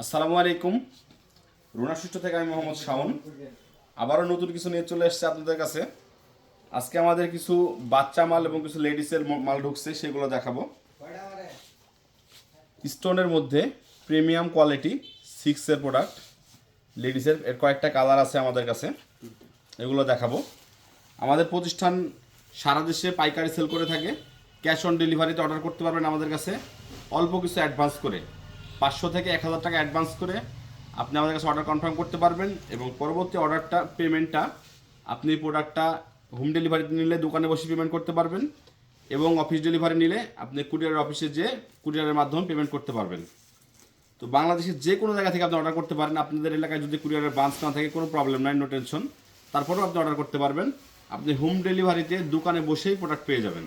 আসসালামু আলাইকুম। রুনা সুষ্ঠ থেকে আমি মোহাম্মদ শাওন। আবারও নতুন কিছু নিয়ে চলে এসেছে আপনাদের কাছে। আজকে আমাদের কিছু বাচ্চা মাল এবং কিছু লেডিসের মাল ঢুকছে, সেগুলো দেখাবো। স্টোনের মধ্যে প্রিমিয়াম কোয়ালিটি সিক্সের প্রোডাক্ট লেডিসের এর কয়েকটা কালার আছে আমাদের কাছে। এগুলো দেখাবো। আমাদের প্রতিষ্ঠান সারা দেশে পাইকারি সেল করে থাকে। ক্যাশ অন ডেলিভারিতে অর্ডার করতে পারবেন আমাদের কাছে। অল্প কিছু অ্যাডভান্স করে। পাঁচশো থেকে এক হাজার টাকা অ্যাডভান্স করে আপনি আমাদের কাছে অর্ডার কনফার্ম করতে পারবেন এবং পরবর্তী অর্ডারটা পেমেন্টটা আপনি প্রোডাক্টটা হোম ডেলিভারিতে নিলে দোকানে বসে পেমেন্ট করতে পারবেন এবং অফিস ডেলিভারি নিলে আপনি কুরিয়ারের অফিসে যেয়ে কুরিয়ারের মাধ্যমে পেমেন্ট করতে পারবেন। তো বাংলাদেশের যে কোনো জায়গা থেকে আপনি অর্ডার করতে পারেন। আপনাদের এলাকায় যদি কুরিয়ারের ব্রাঞ্চ না থাকে, কোনো প্রবলেম নাই নো টেনশন তারপরেও আপনি অর্ডার করতে পারবেন। আপনি হোম ডেলিভারিতে দোকানে বসেই প্রোডাক্ট পেয়ে যাবেন।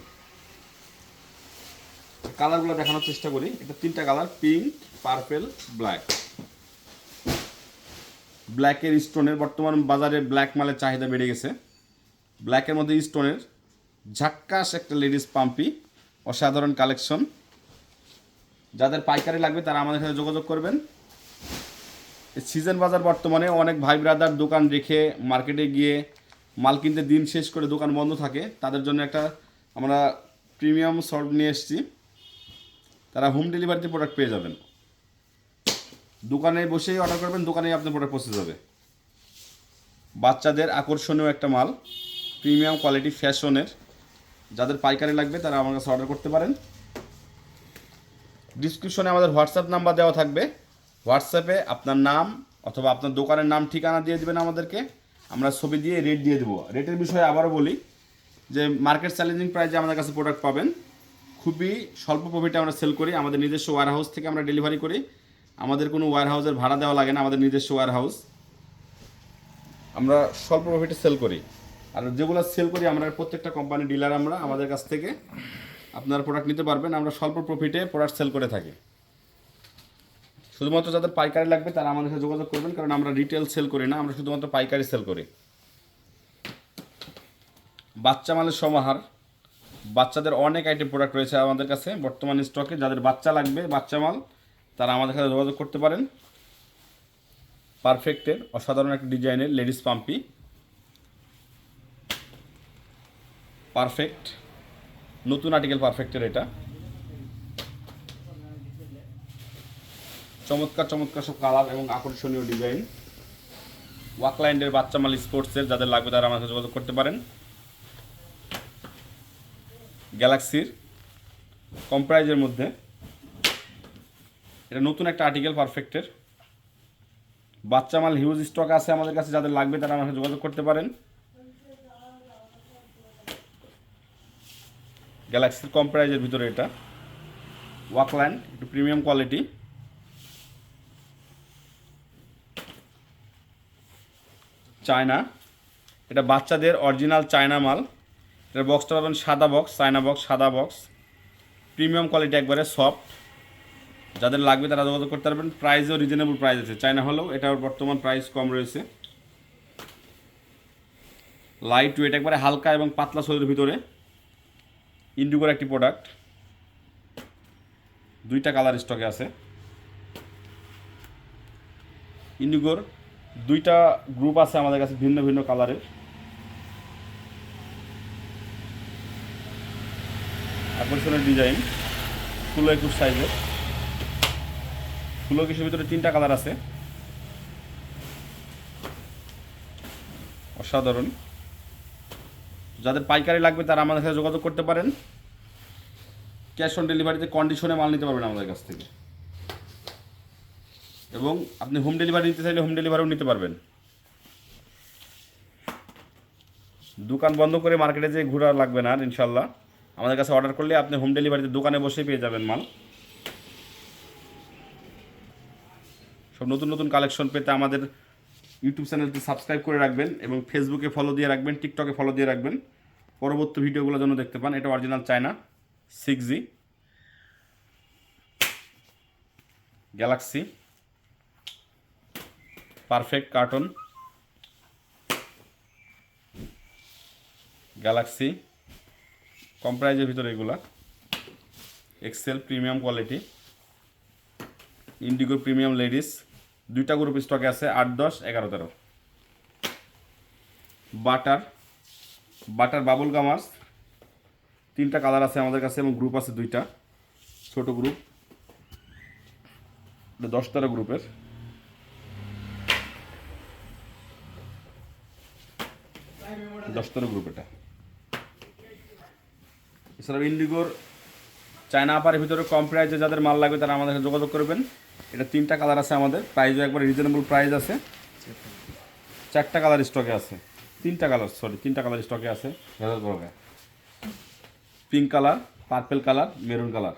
কালারগুলো দেখানোর চেষ্টা করি। এটা তিনটা কালার পিঙ্ক পার্পেল ব্ল্যাক ব্ল্যাকের স্টোনের বর্তমান বাজারে ব্ল্যাক মালের চাহিদা বেড়ে গেছে। ব্ল্যাকের মধ্যে স্টোনের ঝাক্কাস একটা লেডিস পাম্পি অসাধারণ কালেকশন যাদের পাইকারি লাগবে তারা আমাদের সাথে যোগাযোগ করবেন। সিজন বাজার বর্তমানে অনেক ভাই ব্রাদার দোকান রেখে মার্কেটে গিয়ে মাল কিনতে দিন শেষ করে দোকান বন্ধ থাকে। তাদের জন্য একটা আমরা প্রিমিয়াম সল্ট নিয়ে এসেছি। তারা হোম ডেলিভারিতে প্রোডাক্ট পেয়ে যাবেন। দোকানে বসেই অর্ডার করবেন, দোকানেই আপনার প্রোডাক্ট পৌঁছে যাবে বাচ্চাদের আকর্ষণীয় একটা মাল প্রিমিয়াম কোয়ালিটি ফ্যাশনের যাদের পাইকারি লাগবে, তারা আমার কাছে অর্ডার করতে পারেন। ডিসক্রিপশনে আমাদের হোয়াটসঅ্যাপ নাম্বার দেওয়া থাকবে। হোয়াটসঅ্যাপে আপনার নাম অথবা আপনার দোকানের নাম, ঠিকানা দিয়ে দেবেন আমাদেরকে। আমরা ছবি দিয়ে রেট দিয়ে দেবো। রেটের বিষয়ে আবারও বলি যে মার্কেট চ্যালেঞ্জিং প্রাইজে আমাদের কাছে প্রোডাক্ট পাবেন। খুবই স্বল্প প্রফিটে আমরা সেল করি। আমাদের নিজস্ব ওয়ার হাউস থেকে আমরা ডেলিভারি করি। আমাদের কোনো ওয়ার হাউসের ভাড়া দেওয়া লাগে না, আমাদের নিজস্ব ওয়ার হাউস আমরা স্বল্প প্রফিটে সেল করি। আর যেগুলো সেল করি, আমরা প্রত্যেকটা কোম্পানি ডিলার আমরা, আমাদের কাছ থেকে আপনারা প্রোডাক্ট নিতে পারবেন। আমরা স্বল্প প্রফিটে প্রোডাক্ট সেল করে থাকি। শুধুমাত্র যাদের পাইকারি লাগবে, তারা আমাদের সাথে যোগাযোগ করবেন, কারণ আমরা রিটেল সেল করি না, আমরা শুধুমাত্র পাইকারি সেল করি। বাচ্চা মালের সমাহার। বাচ্চাদের অনেক আইটেম প্রোডাক্ট রয়েছে আমাদের কাছে। বর্তমান স্টকে যাদের বাচ্চা লাগবে, বাচ্চা মাল, তারা আমাদের সাথে যোগাযোগ করতে পারেন। পারফেক্টের অসাধারণ একটা ডিজাইনের লেডিস পাম্পি পারফেক্ট নতুন আর্টিকেল পারফেক্টের এটা। চমৎকার চমৎকার সব কালার এবং আকর্ষণীয় ডিজাইন ওয়াকলাইন্ডের বাচ্চা মাল স্পোর্টসের যাদের লাগবে তারা আমাদের যোগাযোগ করতে পারেন। গ্যালাক্সির কম প্রাইজের মধ্যে এটা নতুন একটা আর্টিকেল পারফেক্টের বাচ্চা মাল হিউজ স্টক আছে আমাদের কাছে, যাদের লাগবে তারা আমাকে যোগাযোগ করতে পারেন। গ্যালাক্সির কম প্রাইজের ভিতরে এটা। ওয়াকল্যান্ড একটু প্রিমিয়াম কোয়ালিটি চায়না এটা বাচ্চাদের অরিজিনাল চায়না মাল। এটার বক্সটা পাবেন সাদা বক্স চায়না বক্স সাদা বক্স প্রিমিয়াম কোয়ালিটি একবারে সফট যাদের লাগবে তারা যোগাযোগ করতে পারবেন। প্রাইসও রিজনেবল প্রাইস আছে। চায়না হলেও এটার বর্তমান প্রাইস কম রয়েছে। লাইট ওয়েট একবারে হালকা এবং পাতলা শরীরের ভিতরে। ইন্ডিগোর একটি প্রোডাক্ট দুইটা কালার স্টকে আছে। ইন্ডিগোর দুইটা গ্রুপ আছে আমাদের কাছে ভিন্ন ভিন্ন কালারের আকর্ষণের ডিজাইন ষোলো একুশ সাইজের ষোলো একুশের ভিতরে তিনটা কালার আছে। অসাধারণ। যাদের পাইকারি লাগবে তারা আমাদের সাথে যোগাযোগ করতে পারেন। ক্যাশ অন ডেলিভারিতে কন্ডিশনে মাল নিতে পারবেন আমাদের কাছ থেকে। এবং আপনি হোম ডেলিভারি নিতে চাইলে হোম ডেলিভারিও নিতে পারবেন। দোকান বন্ধ করে মার্কেটে যে ঘোরা লাগবে না ইনশাল্লাহ আমাদের কাছে অর্ডার করলে আপনি হোম ডেলিভারিতে দোকানে বসে পেয়ে যাবেন মাল। সব নতুন নতুন কালেকশন পেতে আমাদের ইউটিউব চ্যানেলটি সাবস্ক্রাইব করে রাখবেন এবং ফেসবুকে ফলো দিয়ে রাখবেন টিকটকে ফলো দিয়ে রাখবেন। পরবর্তী ভিডিওগুলো যেন দেখতে পান, এটা original China six G Galaxy perfect carton Galaxy কম প্রাইজের ভিতরে এগুলা। Excel premium quality Indigo premium ladies দুইটা গ্রুপ স্টকে আছে, আট, দশ, এগারো, তেরো। বাটার বাটার বাবুল গামার্স তিনটা কালার আছে আমাদের কাছে এবং গ্রুপ আছে দুইটা, ছোট গ্রুপ দশ, তেরো গ্রুপের দশ, তেরো গ্রুপ এটা। এছাড়াও ইন্ডিগোর চায়না আপারের ভিতরে কম প্রাইসে যাদের মাল লাগবে তারা আমাদের সাথে যোগাযোগ করবেন। এটা তিনটা কালার আছে আমাদের। প্রাইসও একবার রিজনেবল প্রাইস আছে। চারটা কালার স্টকে আছে। তিনটা কালার সরি তিনটা কালার স্টকে আছে। ভেজাল pink colour purple colour maroon colour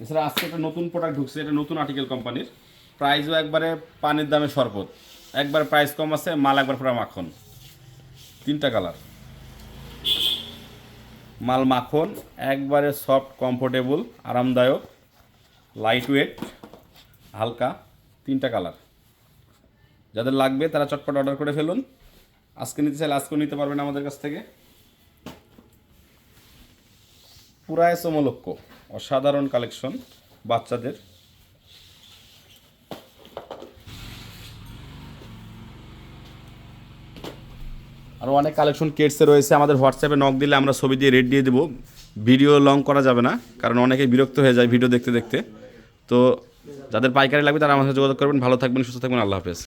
এছাড়া আজকে একটা নতুন প্রোডাক্ট ঢুকছে এটা নতুন আর্টিকেল কোম্পানির প্রাইসও একবারে পানির দামে শরবত। একবার প্রাইস কম আছে মাল একবার পুরো মাখন। তিনটা কালার। মাল মাখন, একবারে সফট, কমফোর্টেবল, আরামদায়ক লাইট ওয়েট হালকা, তিনটা কালার। যাদের লাগবে তারা চটপট অর্ডার করে ফেলুন। আজকে নিতে চাইলে আজকেও নিতে পারবেন আমাদের কাছ থেকে। পুরায় সমলক্ষ, অসাধারণ কালেকশন বাচ্চাদের। আরও অনেক কালেকশন কেটসে রয়েছে। আমাদের হোয়াটসঅ্যাপে নক দিলে আমরা ছবি দিয়ে রেড দিয়ে দেবো। ভিডিও লং করা যাবে না, কারণ অনেকে বিরক্ত হয়ে যায় ভিডিও দেখতে দেখতে। তো যাদের পাইকারি লাগবে তারা আমাদের সাথে যোগাযোগ করবেন। ভালো থাকবেন, সুস্থ থাকবেন, আল্লাহ হাফেজ।